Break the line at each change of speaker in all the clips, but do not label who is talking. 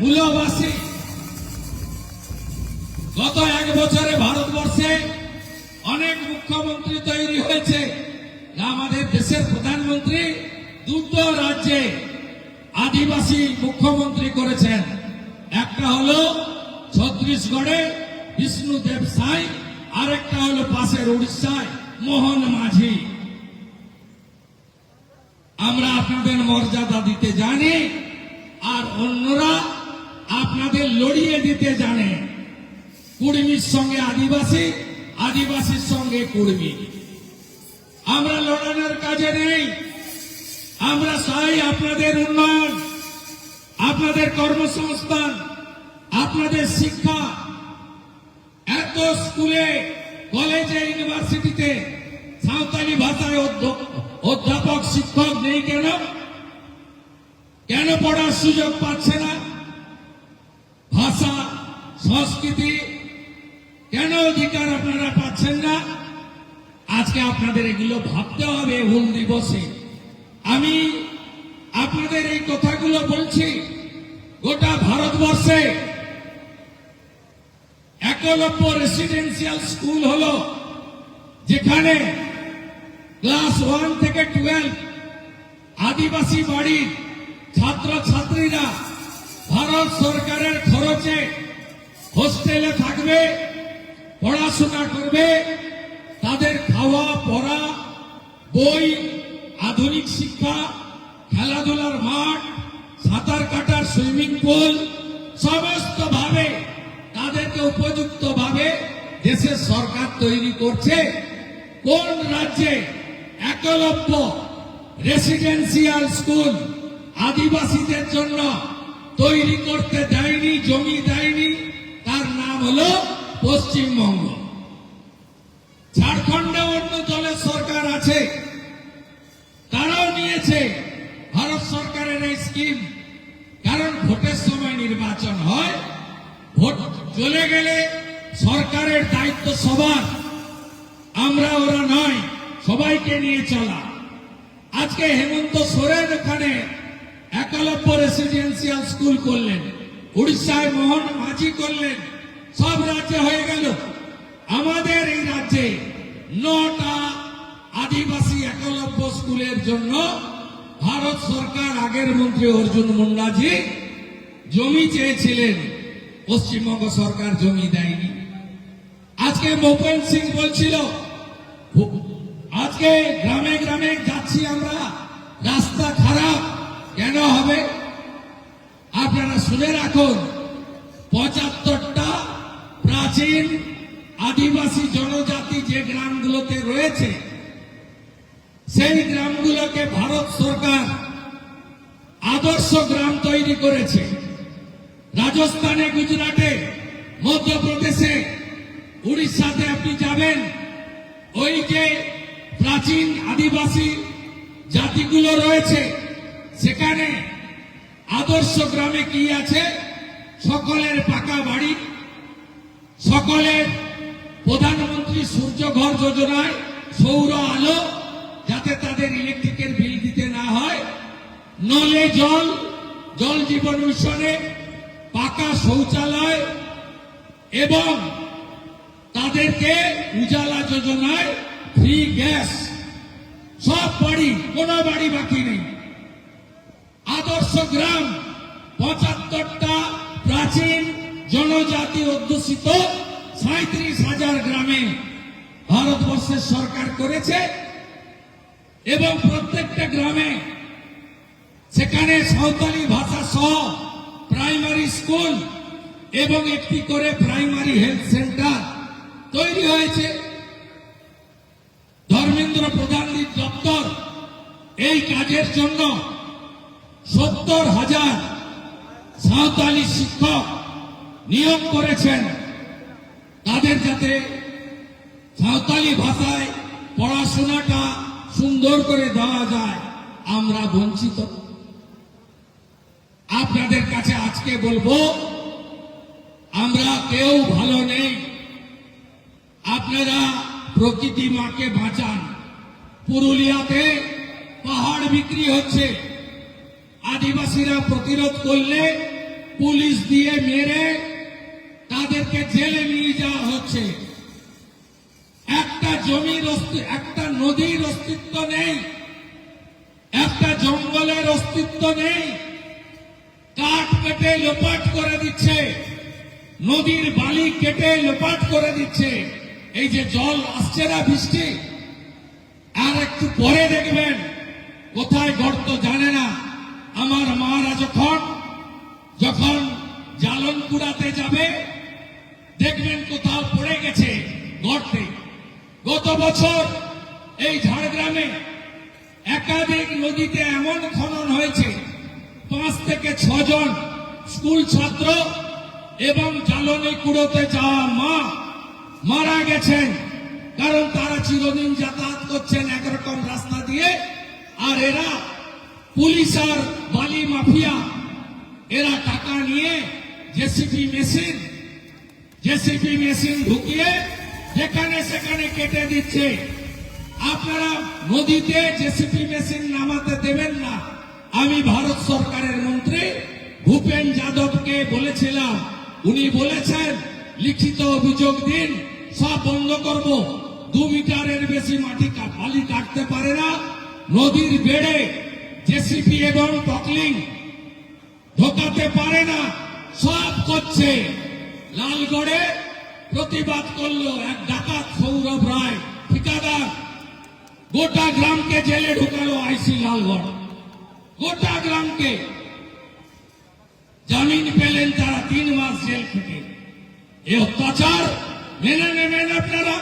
মূলবাসী গত এক বছরে ভারতবর্ষে অনেক মুখ্যমন্ত্রী তৈরি হয়েছে। আমাদের দেশের প্রধানমন্ত্রী দুটো রাজ্যে আদিবাসী মুখ্যমন্ত্রী করেছেন। একটা হলো ছত্তিশগড়ে বিষ্ণুদেব সাই, আরেকটা হলো পাশের উড়িষ্যায় মোহন মাঝি। আমরা আপনাদের মর্যাদা দিতে জানি, আর অন্যরা আপনাদের লড়িয়ে দিতে জানে। কুর্মীর সঙ্গে আদিবাসী, আদিবাসীর সঙ্গে কুর্মী। আমরা লড়ানোর কাজে নেই। আমরা চাই আপনাদের উন্নয়ন, আপনাদের কর্মসংস্থান, আপনাদের শিক্ষা। এত স্কুলে, কলেজে, ইউনিভার্সিটিতে সাঁওতালি ভাষায় অধ্য- অধ্যাপক শিক্ষক নেই কেন? কেন পড়ার সুযোগ পাচ্ছে না? ভাষা, সংস্কৃতি, কেন অধিকার আপনারা পাচ্ছেন না? আজকে আপনাদের এগুলো ভাবতে হবে হুল দিবসে। আমি আপনাদের এই কথাগুলো বলছি গোটা ভারতবর্ষে। একলব্য রেসিডেন্সিয়াল স্কুল হল, যেখানে ক্লাস ওয়ান থেকে টুয়েলভ আদিবাসী বাড়ির ছাত্র ছাত্রীরা ভারত সরকারের খরচে হোস্টেলে থাকবে, পড়াশোনা করবে, তাদের খাওয়া, পড়া, বই, আধুনিক শিক্ষা, খেলাধুলার মাঠ, সাঁতার কাটার সুইমিং পুল সমস্ত ভাবে তাদেরকে উপযুক্ত ভাবে দেশের সরকার তৈরি করছে। কোন রাজ্যে একলব্য রেসিডেন্সিয়াল স্কুল আদিবাসীদের জন্য তৈরি করতে দেয়নি, জমি দেয়নি, তার নাম হল পশ্চিমবঙ্গ। ঝাড়খণ্ডে অন্য দলের সরকার আছে, তারাও নিয়েছে ভারত সরকারের এই স্কিম কারণ ভোটের সময় নির্বাচন হয়, ভোট চলে গেলে সরকারের দায়িত্ব সবার। আমরা, ওরা নয়, সবাইকে নিয়ে চলা। আজকে হেমন্ত সোরেন ওখানে একলব্য রেসিডেন্সিয়াল স্কুল করলেন। উড়িষ্যায় মোহন মাঝি করলেন। সব রাজ্যে হয়ে গেল। আমাদের এই রাজ্যে নটা আদিবাসী একলব্য স্কুলের জন্য ভারত সরকার আগের মন্ত্রী অর্জুন মুন্ডাজি জমি চেয়েছিলেন। পশ্চিমবঙ্গ সরকার জমি দেয়নি। আজকে মোপেন সিং বলছিল, আজকে গ্রামে গ্রামে যাচ্ছি আমরা, রাস্তা খারাপ। কেন হবে। আপনারা শুনে রাখুন, পঁচাত্তরটা প্রাচীন আদিবাসী জনজাতি যে গ্রামগুলোতে রয়েছে, সেই গ্রামগুলোকে ভারত সরকার আদর্শ গ্রাম তৈরি করেছে। রাজস্থানে, গুজরাটে, মধ্যপ্রদেশে, উড়িষ্যাতে আপনি যাবেন, ওই যে প্রাচীন আদিবাসী জাতিগুলো রয়েছে সেখানে আদর্শ গ্রামে কি আছে? সকলের পাকা বাড়ি, সকলের প্রধানমন্ত্রী সূর্য ঘর যোজনায় সৌর আলো যাতে তাদের ইলেকট্রিকের বিল দিতে না হয়। নলে জল জল জীবন মিশনে পাকা শৌচালয় এবং তাদেরকে উজালা যোজনায় ফ্রি গ্যাস সব বাড়ি, কোনো বাড়ি বাকি নেই। আদর্শ গ্রাম পঁচাত্তরটা প্রাচীন জনজাতি অধ্যুষিত সাঁত্রিশ হাজার গ্রামে ভারতবর্ষের সরকার করেছে এবং প্রত্যেকটা গ্রামে সেখানে সাঁওতালি ভাষা সহ প্রাইমারি স্কুল এবং একটি করে প্রাইমারি হেলথ সেন্টার তৈরি হয়েছে। ধর্মেন্দ্র প্রধানজির দপ্তর এই কাজের জন্য সত্তর হাজার সাঁওতালি শিক্ষক নিয়োগ করেছেন। তাদের যাতে সাঁওতালি ভাষায় পড়াশোনাটা সুন্দর করে দেওয়া যায়, আমরা বঞ্চিত। আপনাদের কাছে আজকে বলব, আমরা কেউ ভালো নেই। আপনারা প্রকৃতি মাকে বাঁচান। পুরুলিয়াতে পাহাড় বিক্রি হচ্ছে। আদিবাসীরা প্রতিরোধ করলে পুলিশ দিয়ে মেরে তাদেরকে জেলে নিয়ে যাওয়া হচ্ছে। একটা জমির একটা নদীর অস্তিত্ব নেই। একটা জঙ্গলের অস্তিত্ব নেই। কাঠ কেটে লোপাট করে দিচ্ছে। নদীর বালি কেটে লোপাট করে দিচ্ছে। এই যে জল আসছে না বৃষ্টি, আর একটু পরে দেখবেন, কোথায় গর্ত জানে না। আমার মারা যখন যখন জালন কুড়াতে যাবে, দেখবেন কোথাও পড়ে গেছে গর্তে। গত বছর এই ঝাড়গ্রামে একাধিক নদীতে এমন খনন হয়েছে, পাঁচ থেকে ছজন স্কুল ছাত্র এবং জ্বালনি কুড়োতে যাওয়া মা মারা গেছেন, কারণ তারা চিরদিন যাতায়াত করছেন একরকম রাস্তা দিয়ে, আর এরা পুলিশ আর বালি মাফিয়া, এরা টাকা নিয়ে জেসিপি মেশিন জেসিপি মেশিন ঢুকিয়ে যেখানে সেখানে কেটে দিচ্ছে। আপনারা নদীতে জেসিপি মেশিন নামাতে দেবেন না। আমি ভারত সরকারের মন্ত্রী ভূপেন যাদবকে বলেছিলাম। উনি বলেছেন, লিখিত অভিযোগ দিন, সব বন্ধ করব। দু মিটারের বেশি মাটি বালি কাটতে পারে না। নদীর বেড়ে জেসিপি এবং পকলিং ঢোকাতে পারে না সব করছে। লালগড়ে প্রতিবাদ করল এক ডাকাত সৌরভ রায়, ঠিকাদার। গোটা গ্রামকে জেলে ঢুকালো আইসি লালগড়। গোটা গ্রামকে। জামিন পেলেন তারা তিন মাস জেল থেকে এ অত্যাচার মেনে নেবেন আপনারা।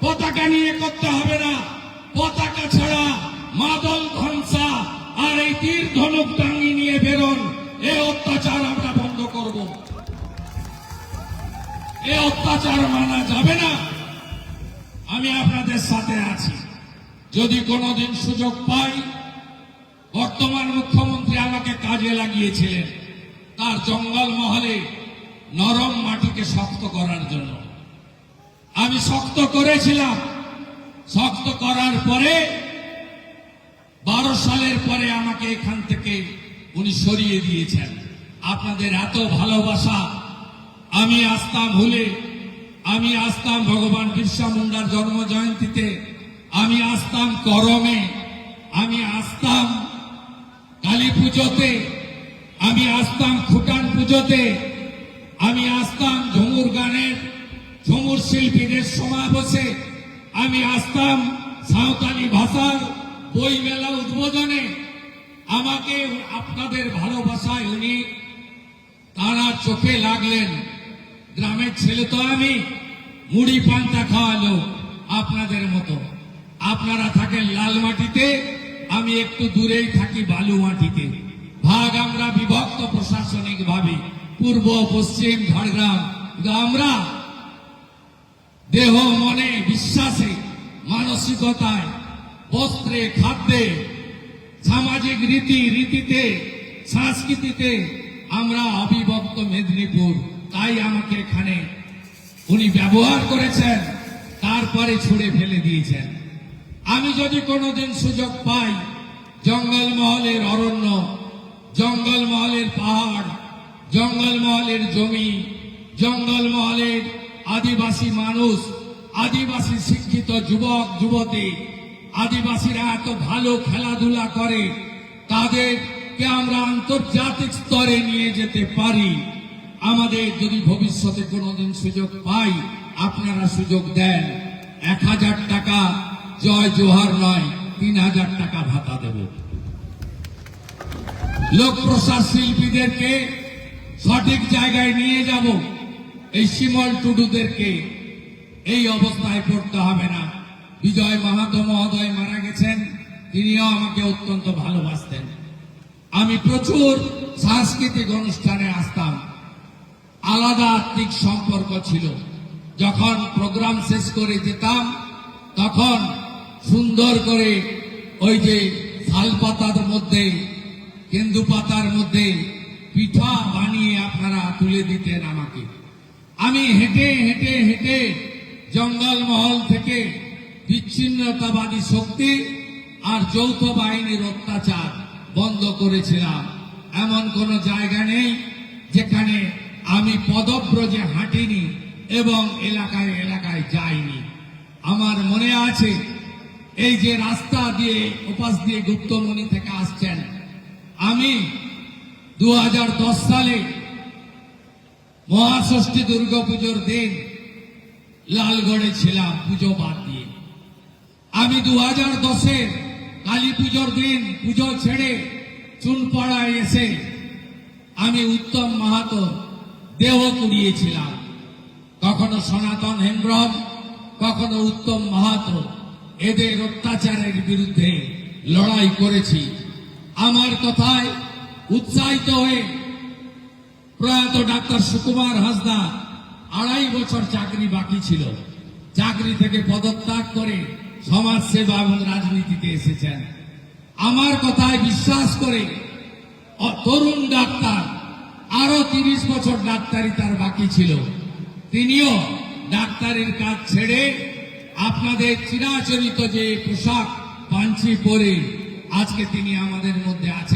পতাকা নিয়ে করতে হবে না। পতাকা ছাড়া মাদল ধনসা আর এই তীর ধনুক টাঙ্গি নিয়ে বেরোন। এ অত্যাচার আমরা বন্ধ করব। এ অত্যাচার মানা যাবে না। আমি আপনাদের সাথে আছি। যদি কোনোদিন সুযোগ পাই, বর্তমান মুখ্যমন্ত্রী আমাকে কাজে লাগিয়েছিলেন। তার জঙ্গল মহলে নরম মাটিকে শক্ত করার জন্য। আমি শক্ত করেছিলাম। শক্ত করার পরে বারো সালের পরে আমাকে এখান থেকে উনি সরিয়ে দিয়েছেন। আপনাদের এত ভালোবাসা, আমি আসতাম ভুলে, আমি আসতাম ভগবান বিরসা মুন্ডার জন্ম জয়ন্তীতে আমি আসতাম করমে, আমি আসতাম কালী পুজোতে, আমি আসতাম খুটান পুজোতে, আমি আসতাম ঝুমুর গানের, ঝুমুর শিল্পীদের সমাবেশে, আমি আসতাম সাঁওতালি ভাষার বই মেলা উদ্বোধনে আমাকে আপনাদের ভালোবাসায় উনি তারা চোখে লাগলেন। গ্রামের ছেলে তো আমি, মুড়ি পান্তা খাওয়ালো আপনাদের মতো। আপনারা থাকেন লাল মাটিতে, আমি একটু দূরেই থাকি বালু মাটিতে। ভাগ আমরা বিভক্ত প্রশাসনিক ভাবে পূর্ব, পশ্চিম, ঝাড়গ্রাম। আমরা দেহ, মনে, বিশ্বাসে, মানসিকতায় বস্ত্রে, খাদ্যে, সামাজিক রীতি, রীতিতে, সংস্কৃতিতে আমরা অবিভক্ত মেদিনীপুর। তাই আমাকে এখানে উনি ব্যবহার করেছেন, তারপরে ছুড়ে ফেলে দিয়েছেন। আমি যদি কোনোদিন সুযোগ পাই, জঙ্গলমহলের অরণ্য, জঙ্গলমহলের পাহাড়, জঙ্গলমহলের জমি, জঙ্গলমহলের আদিবাসী মানুষ, আদিবাসী শিক্ষিত যুবক, যুবতী আদিবাসীরা এত ভালো খেলাধুলা করে তাদেরকে আমরা আন্তর্জাতিক স্তরে নিয়ে যেতে পারি? আমাদের যদি ভবিষ্যতে কোনোদিন সুযোগ পাই, আপনারা সুযোগ দেন। এক হাজার টাকা জয় জোহার নয়, তিন হাজার টাকা ভাতা দেব। লোক প্রসাদ শিল্পীদেরকে সঠিক জায়গায় নিয়ে যাব। এই শিমল টুডুদেরকে এই অবস্থায় পড়তে হবে না। বিজয় মাহাতো মহোদয় মারা গেছেন, তিনিও আমাকে অত্যন্ত ভালোবাসতেন। আমি প্রচুর সাংস্কৃতিক অনুষ্ঠানে আসতাম। আলাদা আত্মিক সম্পর্ক ছিল। যখন প্রোগ্রাম শেষ করে যেতাম, তখন সুন্দর করে ওই যে শাল পাতার মধ্যে, কেন্দু পাতার মধ্যে পিঠা বানিয়ে আপনারা তুলে দিতেন আমাকে। আমি হেঁটে হেঁটে হেঁটে জঙ্গল মহল থেকে বিচ্ছিন্নতাবাদী শক্তি আর যৌথ বাহিনীর অত্যাচার বন্ধ করেছিলাম। এমন কোন জায়গা নেই যেখানে আমি পদব্রজে হাঁটিনি এবং এলাকায় এলাকায় যাইনি। আমার মনে আছে, এই যে রাস্তা দিয়ে উপাস দিয়ে গুপ্তমণি থেকে আসছেন, আমি দু হাজার দশ সালে মহাষষ্ঠী দুর্গাপুজোর দিন লালগড়ে ছিলাম পুজো বাদ দিয়ে। আমি দু হাজার দশের কালী পুজোর দিন পুজো ছেড়ে চুনপাড়ায় এসে আমি উত্তম মাহাতো দেহ কুড়িয়েছিলাম। কখনো সনাতন হেমব্রম, কখনো উত্তম মাহাতো। এদের অত্যাচারের বিরুদ্ধে লড়াই করেছি। আমার কথায় উৎসাহিত হয়ে প্রয়াত ডাক্তার সুকুমার হাসদা আড়াই বছর চাকরি বাকি ছিল। চাকরি থেকে পদত্যাগ করে সমাজ সেবা এবং রাজনীতিতে এসেছেন। আমার কথায় বিশ্বাস করে তরুণ ডাক্তার, আরও তিরিশ বছর ডাক্তারি তার বাকি ছিল। তিনিও ডাক্তারের কাজ ছেড়ে আপনাদের চিরাচরিত যে পোশাক, পাঞ্চি পরে আজকে তিনি আমাদের মধ্যে আছেন।